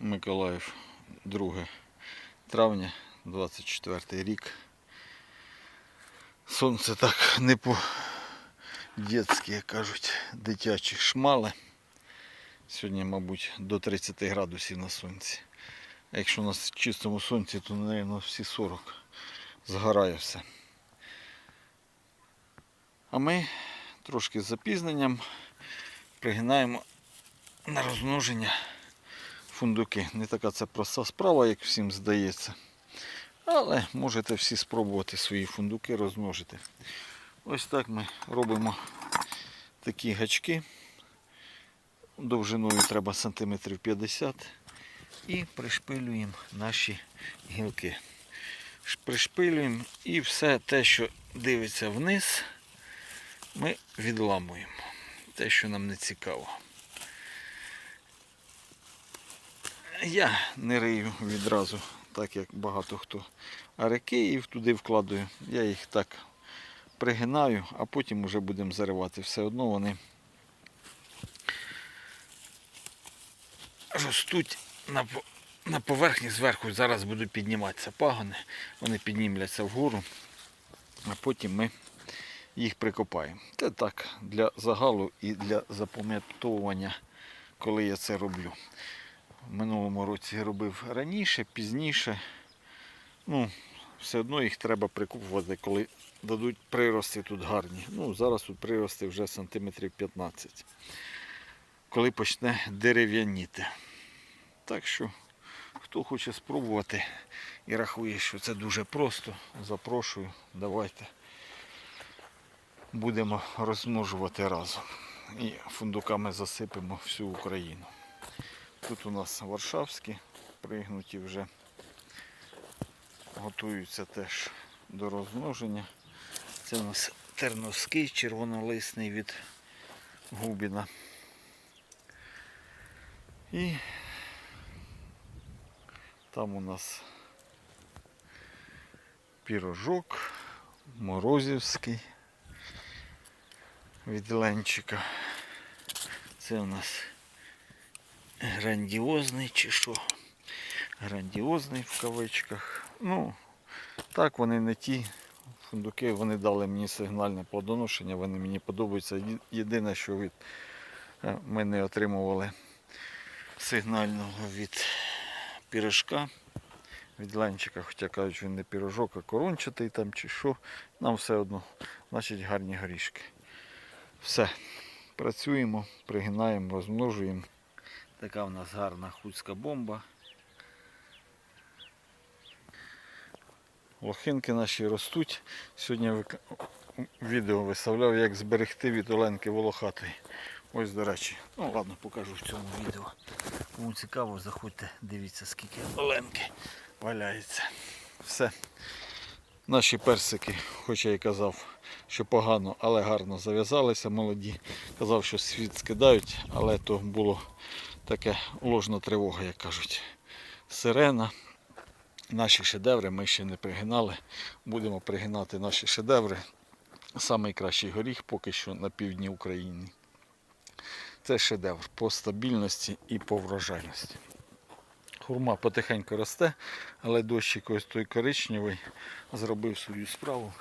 Миколаїв, 2 травня, 24 рік. Сонце так не по дітськи, як кажуть, дитячі шмали. Сьогодні, мабуть, до 30 градусів на сонці. А якщо у нас в чистому сонці, то, мабуть, всі 40 згорає все. А ми трошки з запізненням пригинаємо на розмноження фундуки. Не така це проста справа, як всім здається. Але можете всі спробувати свої фундуки розмножити. Ось так ми робимо такі гачки. Довжиною треба сантиметрів 50 і пришпилюємо наші гілки. Пришпилюємо і все те, що дивиться вниз, ми відламуємо. Те, що нам не цікаво. Я не рию відразу, так як багато хто. А реки туди вкладаю. Я їх так пригинаю, а потім вже будемо заривати. Все одно вони ростуть на, на поверхні зверху. Зараз будуть підніматися пагони. Вони піднімляться вгору, а потім ми їх прикопаємо. Це так, для загалу і для запам'ятовування, коли я це роблю. Минулому році робив раніше, пізніше. Ну, все одно їх треба прикупувати, коли дадуть прирости тут гарні. Ну, зараз тут прирости вже сантиметрів 15. Коли почне дерев'яніти. Так що, хто хоче спробувати і рахує, що це дуже просто, запрошую, давайте будемо розмножувати разом. І фундуками засипемо всю Україну. Тут у нас варшавські пригнуті вже. Готуються теж до розмноження. Це у нас терновський червонолисний від Губіна. І там у нас пірожок, морозівський від Ленчика. Це у нас грандіозний чи що. Грандіозний в кавичках. Ну, так, вони не ті. Фундуки вони дали мені сигнальне плодоношення, вони мені подобаються. Єдине, що від, е, ми не отримували сигнального від пірожка, від ленчика, хоча кажуть, він не пірожок, а корончатий там чи що. Нам все одно, значить гарні горішки. Все. Працюємо, пригинаємо, розмножуємо. Така в нас гарна хуцька бомба. Лохинки наші ростуть. Сьогодні відео виставляв, як зберегти від Оленки волохатої. Ось, до речі. Ну ладно, покажу в цьому відео. Кому цікаво, заходьте, дивіться, скільки Оленки валяється. Все. Наші персики, хоч я і казав, що погано, але гарно зав'язалися молоді. Казав, що світ скидають, але то було таке ложна тривога, як кажуть. Сирена. Наші шедеври ми ще не пригинали. Будемо пригинати наші шедеври. Самий кращий горіх поки що на півдні України. Це шедевр по стабільності і по врожайності. Хурма потихеньку росте, але дощик ось той коричневий зробив свою справу.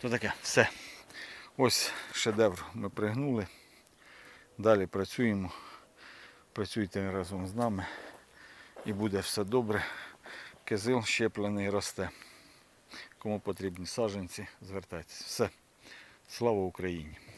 То таке, все. Ось шедевр ми пригнули. Далі працюємо. Працюйте разом з нами і буде все добре. Кизил щеплений росте. Кому потрібні саженці, звертайтеся. Все. Слава Україні!